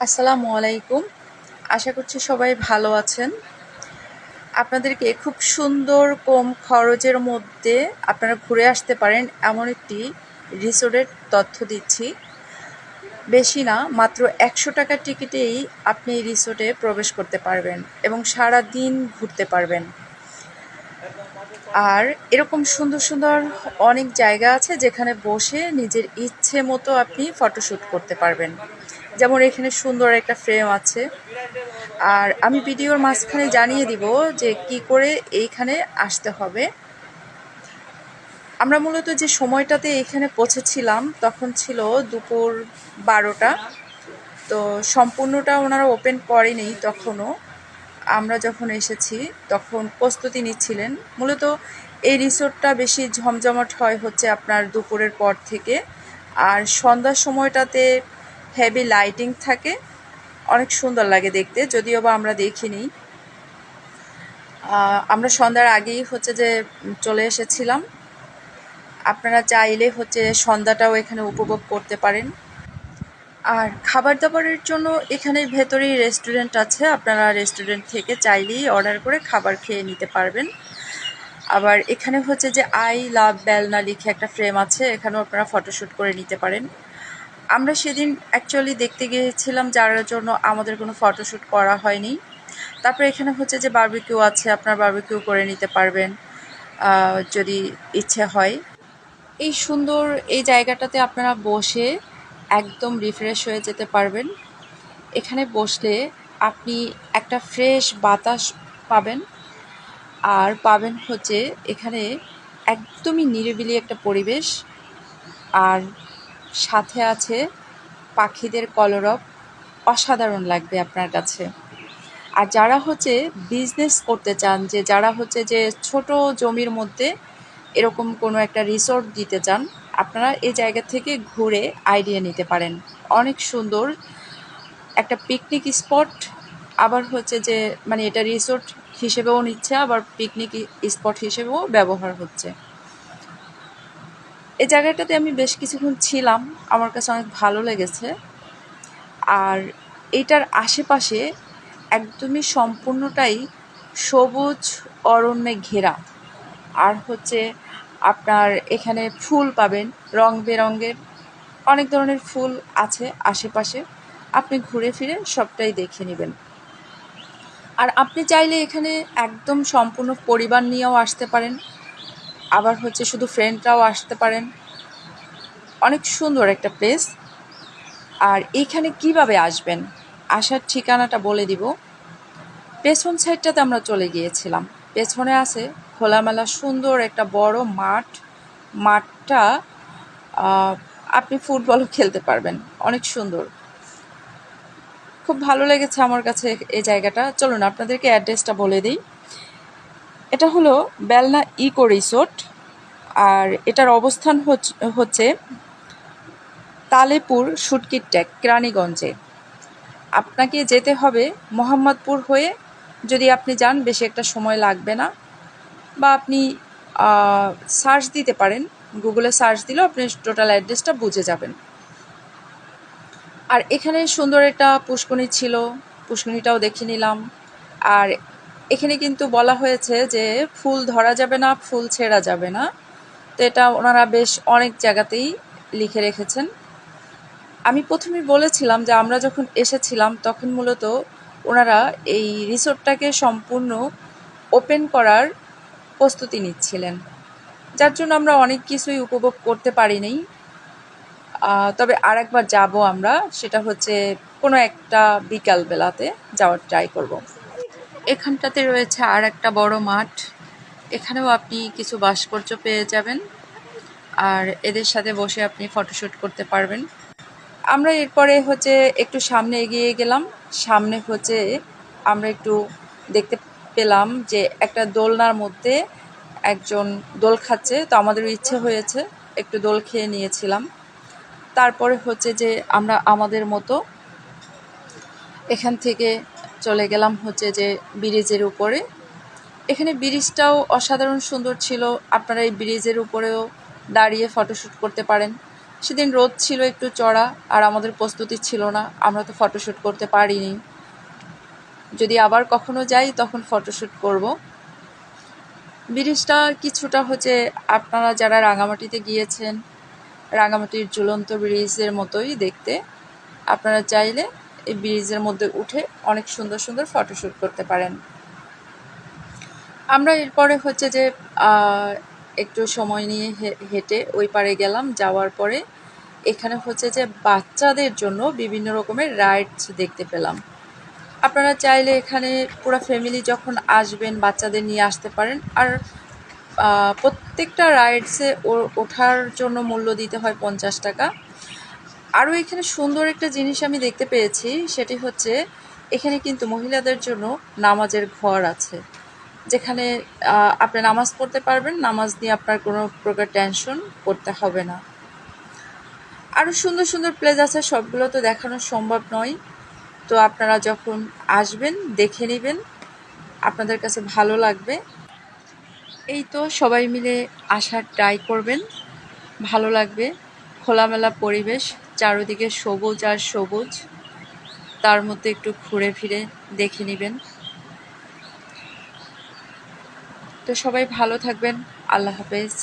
আসসালামু আলাইকুম। আশা করছি সবাই ভালো আছেন। আপনাদেরকে খুব সুন্দর কম খরচের মধ্যে আপনারা ঘুরে আসতে পারেন এমন একটি রিসোর্টের তথ্য দিচ্ছি। বেশি না, মাত্র একশো টাকার টিকিটেই আপনি এই রিসোর্টে প্রবেশ করতে পারবেন এবং সারা দিন ঘুরতে পারবেন। আর এরকম সুন্দর সুন্দর অনেক জায়গা আছে যেখানে বসে নিজের ইচ্ছে মতো আপনি ফটোশ্যুট করতে পারবেন। যেমন এখানে সুন্দর একটা ফ্রেম আছে। আর আমি ভিডিওর মাঝখানে জানিয়ে দিব যে কি করে এইখানে আসতে হবে। আমরা মূলত যে সময়টাতে এখানে পৌঁছেছিলাম তখন ছিল দুপুর বারোটা। তো সম্পূর্ণটা ওনারা ওপেন করেনি তখনও। আমরা যখন এসেছি তখন প্রস্তুতি নিচ্ছিলেন। মূলত এই রিসোর্টটা বেশি ঝমঝমাট হয় হচ্ছে আপনার দুপুরের পর থেকে। আর সন্ধ্যার সময়টাতে হেভি লাইটিং থাকে। অনেক সুন্দর লাগে দেখতে, যদিও বা আমরা দেখিনি। আমরা সন্ধ্যার আগেই হচ্ছে যে চলে এসেছিলাম। আপনারা চাইলে হচ্ছে সন্ধ্যাটাও এখানে উপভোগ করতে পারেন। আর খাবার দাবারের জন্য এখানে ভেতরেই রেস্টুরেন্ট আছে, আপনারা রেস্টুরেন্ট থেকে চাইলেই অর্ডার করে খাবার খেয়ে নিতে পারবেন। আবার এখানে হচ্ছে যে আই লাভ বেলনা লিখে একটা ফ্রেম আছে, এখানেও আপনারা ফটোশ্যুট করে নিতে পারেন। আমরা সেদিন অ্যাকচুয়ালি দেখতে গিয়েছিলাম যার জন্য আমাদের কোনো ফটোশ্যুট করা হয়নি। তারপরে এখানে হচ্ছে যে বারবিকিউ আছে, আপনার বারবিকিউ করে নিতে পারবেন যদি ইচ্ছে হয়। এই সুন্দর এই জায়গাটাতে আপনারা বসে একদম রিফ্রেশ হয়ে যেতে পারবেন। এখানে বসলে আপনি একটা ফ্রেশ বাতাস পাবেন। আর পাবেন হচ্ছে এখানে একদমই নিরিবিলি একটা পরিবেশ। আর সাথে আছে পাখিদের কলরব। অসাধারণ লাগবে আপনার কাছে। আর যারা হচ্ছে বিজনেস করতে চান, যে যারা হচ্ছে যে ছোট জমির মধ্যে এরকম কোনো একটা রিসোর্ট দিতে চান, আপনারা এই জায়গা থেকে ঘুরে আইডিয়া নিতে পারেন। অনেক সুন্দর একটা পিকনিক স্পট আবার হচ্ছে যে মানে এটা রিসোর্ট হিসেবেও নিচ্ছে, আবার পিকনিক স্পট হিসেবেও ব্যবহার হচ্ছে। এই জায়গাটাতে আমি বেশ কিছুক্ষণ ছিলাম, আমার কাছে অনেক ভালো লেগেছে। আর এটার আশেপাশে একদমই সম্পূর্ণটাই সবুজ অরণ্যে ঘেরা। আর হচ্ছে আপনার এখানে ফুল পাবেন, রং বেরঙের অনেক ধরনের ফুল আছে আশেপাশে। আপনি ঘুরে ফিরে সবটাই দেখে নেবেন। আর আপনি চাইলে এখানে একদম সম্পূর্ণ পরিবার নিয়েও আসতে পারেন। আবার হচ্ছে শুধু ফ্রেন্ডরাও আসতে পারেন। অনেক সুন্দর একটা প্লেস আর এইখানে কীভাবে আসবেন? আসার ঠিকানাটা বলে দিব। পেছন সাইডটাতে আমরা চলে গিয়েছিলাম। পেছনে আছে খোলামেলা সুন্দর একটা বড় মাঠ। মাঠটা আপনি ফুটবলও খেলতে পারবেন। অনেক সুন্দর। খুব ভালো লেগেছে আমার কাছে এই জায়গাটা। চলুন, আপনাদেরকে অ্যাড্রেসটা বলে দিই। এটা হলো বেলনা ইকো রিসোর্ট, আর এটার অবস্থান হচ- হচ্ছে তালেপুর সুটকির ট্যাগ, কেরানীগঞ্জে। আপনাকে যেতে হবে মোহাম্মদপুর হয়ে। যদি আপনি যান, বেশি একটা সময় লাগবে না। বা আপনি সার্চ দিতে পারেন। গুগলে সার্চ দিলেও আপনি টোটাল অ্যাড্রেসটা বুঝে যাবেন। আর এখানে সুন্দর একটা পুষ্করণী ছিল। পুষ্করণীটাও দেখে নিলাম। আর এখানে কিন্তু বলা হয়েছে যে ফুল ধরা যাবে না, ফুল ছেঁড়া যাবে না। তো এটা ওনারা বেশ অনেক জায়গাতেই লিখে রেখেছেন। আমি প্রথমে বলেছিলাম যে আমরা যখন এসেছিলাম, তখন মূলত ওনারা এই রিসোর্টটাকে সম্পূর্ণ ওপেন করার প্রস্তুতি নিচ্ছিলেন। যার জন্য আমরা অনেক কিছুই উপভোগ করতে পারিনি। তবে আর একবার যাব আমরা, সেটা হচ্ছে কোনো একটা বিকাল বেলাতে যাওয়ার ট্রাই করব। এখানটাতে রয়েছে আর একটা বড় মাঠ। এখানেও আপনি কিছু ভাস্কর্য পেয়ে যাবেন। আর এদের সাথে বসে আপনি ফটোশ্যুট করতে পারবেন। আমরা এরপরে হচ্ছে একটু সামনে এগিয়ে গেলাম। সামনে হচ্ছে আমরা একটু দেখতে পেলাম যে একটা দোলনার মধ্যে একজন দোল খাচ্ছে। তো আমাদেরও ইচ্ছে হয়েছে একটু দোল খেয়ে নিয়েছিলাম। তারপরে হচ্ছে যে আমরা আমাদের মতো এখান থেকে চলে গেলাম হচ্ছে যে ব্রিজের উপরে। এখানে ব্রিজটাও অসাধারণ সুন্দর ছিল। আপনারা এই ব্রিজের উপরেও দাঁড়িয়ে ফটোশ্যুট করতে পারেন। সেদিন রোদ ছিল একটু চড়া আর আমাদের প্রস্তুতি ছিল না। আমরা তো ফটোশ্যুট করতে পারিনি। যদি আবার কখনো যাই, তখন ফটোশ্যুট করব। ব্রিজটা কিছুটা হচ্ছে আপনারা যারা রাঙামাটিতে গিয়েছেন, রাঙামাটির ঝুলন্ত ব্রিজের মতোই দেখতে। আপনারা চাইলে এই ব্রিজের মধ্যে উঠে অনেক সুন্দর সুন্দর ফটোশ্যুট করতে পারেন। আমরা এরপরে হচ্ছে যে একটু সময় নিয়ে হেঁটে ওই পারে গেলাম, যাওয়ার পরে এখানে হচ্ছে যে বাচ্চাদের জন্য বিভিন্ন রকমের রাইডস দেখতে পেলাম। আপনারা চাইলে এখানে পুরো ফ্যামিলি যখন আসবেন, বাচ্চাদের নিয়ে আসতে পারেন। আর প্রত্যেকটা রাইডসে ওঠার জন্য মূল্য দিতে হয় পঞ্চাশ টাকা। আরও এখানে সুন্দর একটা জিনিস আমি দেখতে পেয়েছি, সেটি হচ্ছে এখানে কিন্তু মহিলাদের জন্য নামাজের ঘর আছে, যেখানে আপনি নামাজ পড়তে পারবেন, নামাজ নিয়ে আপনার কোনো প্রকার টেনশন করতে হবে না। আরও সুন্দর সুন্দর প্লেস আছে, সবগুলো তো দেখানো সম্ভব নয়। তো আপনারা যখন আসবেন, দেখে নেবেন, আপনাদের কাছে ভালো লাগবে। এই তো সবাই মিলে আসার ট্রাই করবেন, ভালো লাগবে, খোলামেলা পরিবেশ। চারিদিকে সবুজ আর সবুজ। তার মধ্যে একটু ঘুরে ফিরে দেখে নেবেন। তো সবাই ভালো থাকবেন। আল্লাহ হাফেজ।